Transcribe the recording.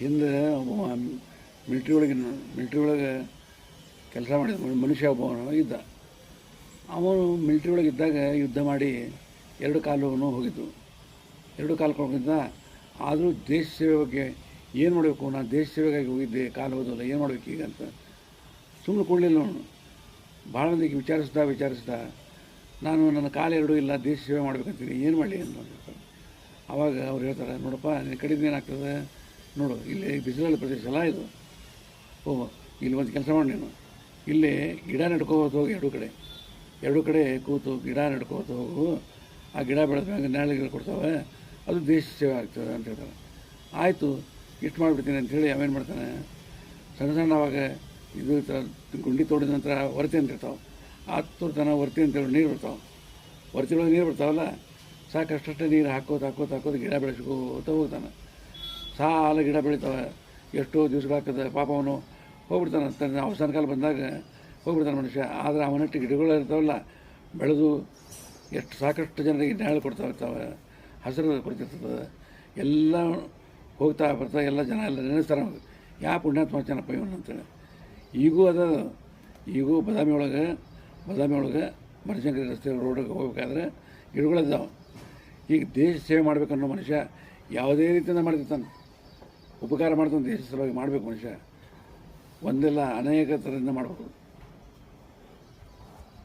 ಹಿಂದೆ ಒಬ್ಬ ಮಿಲ್ಟ್ರಿ ಒಳಗೆ ಮಿಲ್ಟ್ರಿ ಒಳಗೆ ಕೆಲಸ ಮಾಡಿದ ಮನುಷ್ಯ ಒಬ್ಬವನು ಇದ್ದ. ಅವನು ಮಿಲ್ಟ್ರಿ ಒಳಗೆ ಇದ್ದಾಗ ಯುದ್ಧ ಮಾಡಿ ಎರಡು ಕಾಲು ಹೋಗಿದ್ದು. ಎರಡು ಕಾಲು ಕೊಡೋದ್ರಿಂದ ಆದರೂ ದೇಶ ಸೇವೆ ಬಗ್ಗೆ ಏನು ಮಾಡಬೇಕು ನಾನು ದೇಶ ಸೇವೆಗಾಗಿ ಹೋಗಿದ್ದೆ, ಕಾಲು ಹೋದಲ್ಲ, ಏನು ಮಾಡಬೇಕು ಈಗ ಅಂತ. ಸುಮ್ಮನೆ ಕೊಡಲಿಲ್ಲ ಅವನು. ಭಾಳ ಮಂದಿಗೆ ವಿಚಾರಿಸ್ತಾ ವಿಚಾರಿಸ್ತಾ, ನಾನು ನನ್ನ ಕಾಲು ಎರಡೂ ಇಲ್ಲ, ದೇಶ ಸೇವೆ ಮಾಡ್ಬೇಕಂತೀನಿ ಏನು ಮಾಡಲಿ ಅಂತ. ಅವಾಗ ಅವ್ರು ಹೇಳ್ತಾರೆ, ನೋಡಪ್ಪ, ನಿನ್ನ ಕಡಿಮೆ ಏನಾಗ್ತದೆ? ನೋಡು, ಇಲ್ಲಿ ಬಿಸಿಲಲ್ಲಿ ಪ್ರದೇಶ ಅಲ್ಲ ಇದು. ಓ, ಇಲ್ಲಿ ಒಂದು ಕೆಲಸ ಮಾಡಿ ನೀನು. ಇಲ್ಲಿ ಗಿಡ ನಡ್ಕೋತ ಹೋಗಿ ಎರಡು ಕಡೆ. ಎರಡು ಕಡೆ ಕೂತು ಗಿಡ ನಡ್ಕೋತ ಹೋಗು. ಆ ಗಿಡ ಬೆಳೆದಾಗ ನ್ಯಾಯಾಲಯಗಳು ಕೊಡ್ತಾವೆ. ಅದು ದೇಶ ಸೇವೆ ಆಗ್ತದೆ ಅಂತ ಹೇಳ್ತಾರೆ. ಆಯಿತು, ಇಷ್ಟು ಮಾಡಿಬಿಡ್ತೀನಿ ಅಂತ ಹೇಳಿ ಅವೇನು ಮಾಡ್ತಾನೆ? ಸಣ್ಣ ಸಣ್ಣ ಅವಾಗ ಇದು ಗುಂಡಿ ತೋಡಿದ ನಂತರ ವರ್ತಿ ಅಂತ ಇರ್ತಾವೆ. ಆ ತನ ವರ್ತಿ ಅಂತೇಳಿ ನೀರು ಬಿಡ್ತಾವೆ. ವರ್ತಿ ಒಳಗೆ ನೀರು ಬಿಡ್ತಾವಲ್ಲ ಸಾಕಷ್ಟಷ್ಟು ನೀರು ಹಾಕೋತ ಹಾಕೋತ ಹಾಕೋದು ಗಿಡ ಬೆಳೆಸ್ಕೋತ ಹೋಗ್ತಾನೆ. ಸಾಲ ಗಿಡ ಬೆಳಿತಾವೆ. ಎಷ್ಟೋ ದಿವಸಗಳಾಗ್ತದೆ ಪಾಪ ಅವನು ಹೋಗ್ಬಿಡ್ತಾನೆ ತನ್ನ ಅವಸಾನ ಕಾಲ ಬಂದಾಗ ಹೋಗ್ಬಿಡ್ತಾನೆ ಮನುಷ್ಯ. ಆದರೆ ಅವನಷ್ಟು ಗಿಡಗಳು ಇರ್ತಾವಲ್ಲ. ಬೆಳೆದು ಎಷ್ಟು ಸಾಕಷ್ಟು ಜನರಿಗೆ ನೆರಳು ಕೊಡ್ತಾ ಇರ್ತಾವೆ ಹಸಿರು ಕೊಡ್ತಿರ್ತದೆ. ಎಲ್ಲ ಹೋಗ್ತಾ ಬರ್ತಾ ಎಲ್ಲ ಜನ ಎಲ್ಲ ನೆನೆಸ್ತಾರೆ ಅವಾಗ ಯಾ ಪುಣ್ಯಾತ್ಮ ಚೆನ್ನಪ್ಪ ಇವನು ಅಂತೇಳಿ ಈಗೂ ಅದ. ಈಗೂ ಬದಾಮಿ ಒಳಗೆ ಬದಾಮಿ ಒಳಗೆ ಬನಶಂಕರಿ ರಸ್ತೆ ರೋಡಿಗೆ ಹೋಗ್ಬೇಕಾದ್ರೆ ಗಿಡಗಳಿದ್ದಾವೆ ಈಗ ದೇಶ ಸೇವೆ ಮಾಡ್ಬೇಕನ್ನೋ ಮನುಷ್ಯ ಯಾವುದೇ ರೀತಿಯಿಂದ ಮಾಡ್ತಿರ್ತಾನೆ ಉಪಕಾರ ಮಾಡ್ತಂತ ದೇಶ ಸಲುವಾಗಿ ಮಾಡಬೇಕು ಮನುಷ್ಯ. ಒಂದೆಲ್ಲ ಅನೇಕ ಥರದಿಂದ ಮಾಡಬೇಕು